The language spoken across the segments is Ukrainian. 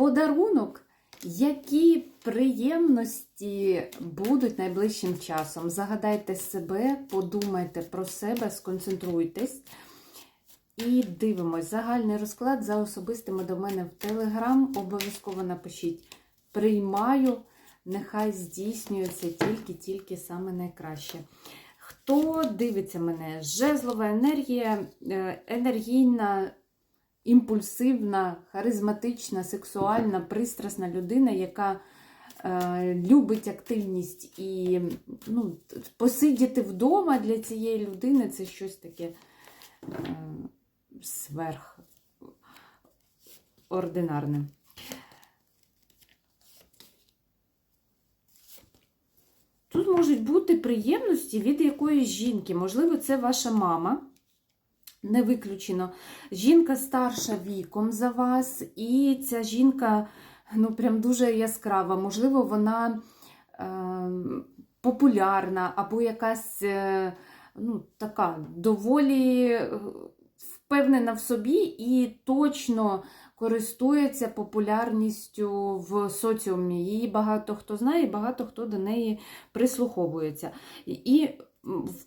подарунок. Які приємності будуть найближчим часом? Загадайте себе, подумайте про себе, сконцентруйтесь. І дивимось загальний розклад за особистими до мене в Телеграм. Обов'язково напишіть приймаю, нехай здійснюється тільки-тільки саме найкраще. Хто дивиться мене? Жезлова енергія, е, енергійна, імпульсивна, харизматична, сексуальна, пристрасна людина, яка е, любить активність і ну, посидіти вдома для цієї людини це щось таке е, сверхординарне. Тут можуть бути приємності від якоїсь жінки. Можливо, це ваша мама. Не виключено. Жінка старша віком за вас, і ця жінка ну, прям дуже яскрава. Можливо, вона е, популярна або якась е, ну, така доволі е, впевнена в собі і точно користується популярністю в соціумі. Її багато хто знає, і багато хто до неї прислуховується. І,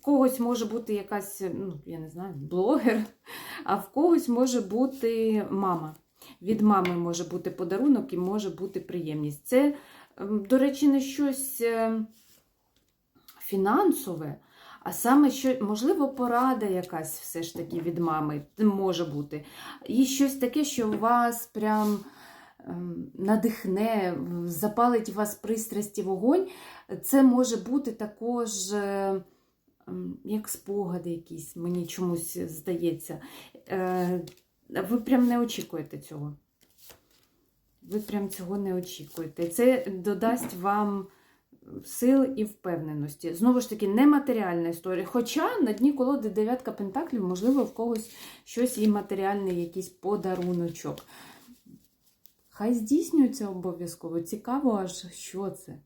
когось може бути якась, ну, я не знаю, блогер, а в когось може бути мама. Від мами може бути подарунок і може бути приємність. Це, ем, до речі, не щось е, фінансове, а саме, що, можливо, порада якась все ж таки від мами може бути. І щось таке, що вас прям ем, надихне, запалить вас пристрасті вогонь. Це може бути також. Ем, Як спогади якісь, мені чомусь здається. Е, Ви прям не очікуєте цього. Ви прям цього не очікуєте. Це додасть вам сил і впевненості. Знову ж таки, нематеріальна історія. Хоча на дні колоди дев'ятка пентаклів, можливо, в когось щось і матеріальний якийсь подаруночок. Хай здійснюється обов'язково. Цікаво, аж що це.